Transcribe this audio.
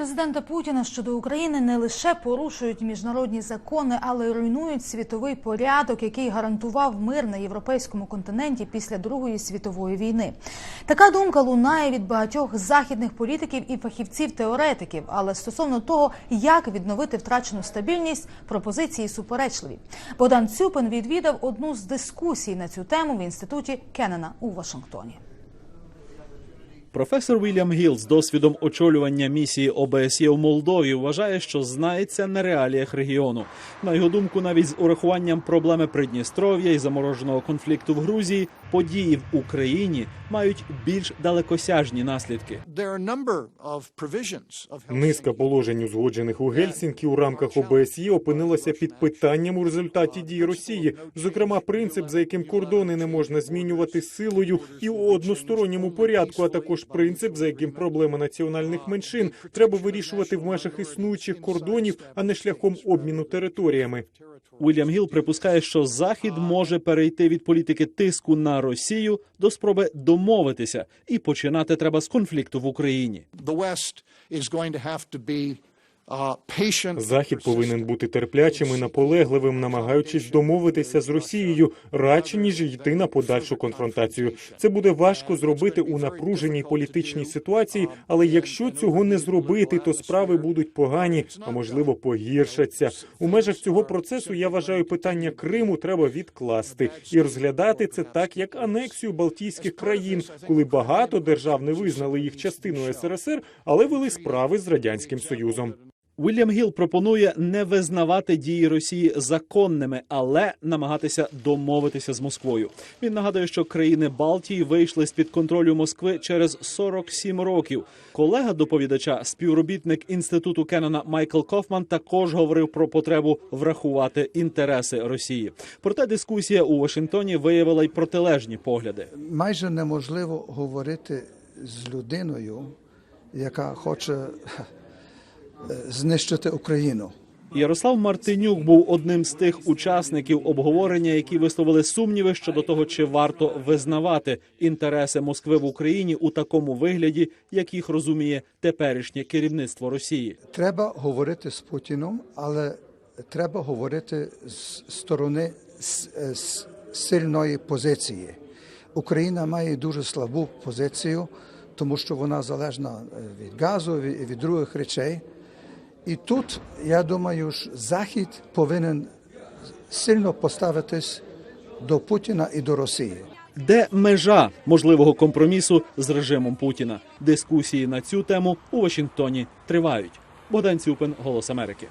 президента Путіна щодо України не лише порушують міжнародні закони, але й руйнують світовий порядок, який гарантував мир на європейському континенті після Другої світової війни. Така думка лунає від багатьох західних політиків і фахівців-теоретиків. Але стосовно того, як відновити втрачену стабільність, пропозиції суперечливі. Богдан Цюпин відвідав одну з дискусій на цю тему в інституті Кеннена у Вашингтоні. Професор Вільям Гіл з досвідом очолювання місії ОБСЄ в Молдові вважає, що знається на реаліях регіону. На його думку, навіть з урахуванням проблеми Придністров'я і замороженого конфлікту в Грузії, події в Україні мають більш далекосяжні наслідки. Низка положень, узгоджених у Гельсінкі у рамках ОБСЄ, опинилася під питанням у результаті дій Росії. Зокрема, принцип, за яким кордони не можна змінювати силою і у односторонньому порядку, а також принцип, за яким проблеми національних меншин треба вирішувати в межах існуючих кордонів, а не шляхом обміну територіями. Уільям Гіл припускає, що Захід може перейти від політики тиску на Росію до спроби домовитися, і починати треба з конфлікту в Україні. the West is going to have to be. Захід повинен бути терплячим і наполегливим, намагаючись домовитися з Росією радше ніж йти на подальшу конфронтацію. Це буде важко зробити у напруженій політичній ситуації, але якщо цього не зробити, то справи будуть погані, а можливо погіршаться. У межах цього процесу я вважаю, питання Криму треба відкласти і розглядати це так, як анексію Балтійських країн, коли багато держав не визнали їх частиною СРСР, але вели справи з радянським союзом. Уільям Гіл пропонує не визнавати дії Росії законними, але намагатися домовитися з Москвою. Він нагадує, що країни Балтії вийшли з під контролю Москви через 47 років. Колега доповідача, співробітник інституту Кеннона Майкл Кофман, також говорив про потребу врахувати інтереси Росії. Проте дискусія у Вашингтоні виявила й протилежні погляди. майже неможливо говорити з людиною, яка хоче знищити Україну. Ярослав Мартинюк був одним з тих учасників обговорення, які висловили сумніви щодо того, чи варто визнавати інтереси Москви в Україні у такому вигляді, як їх розуміє теперішнє керівництво Росії. Треба говорити з Путіном, але треба говорити з сторони с- е, сильної позиції. Україна має дуже слабу позицію, тому що вона залежна е, від газу від других речей. І тут я думаю, що Захід повинен сильно поставитись до Путіна і до Росії. Де межа можливого компромісу з режимом Путіна? Дискусії на цю тему у Вашингтоні тривають. Богдан Цюпин, Голос Америки.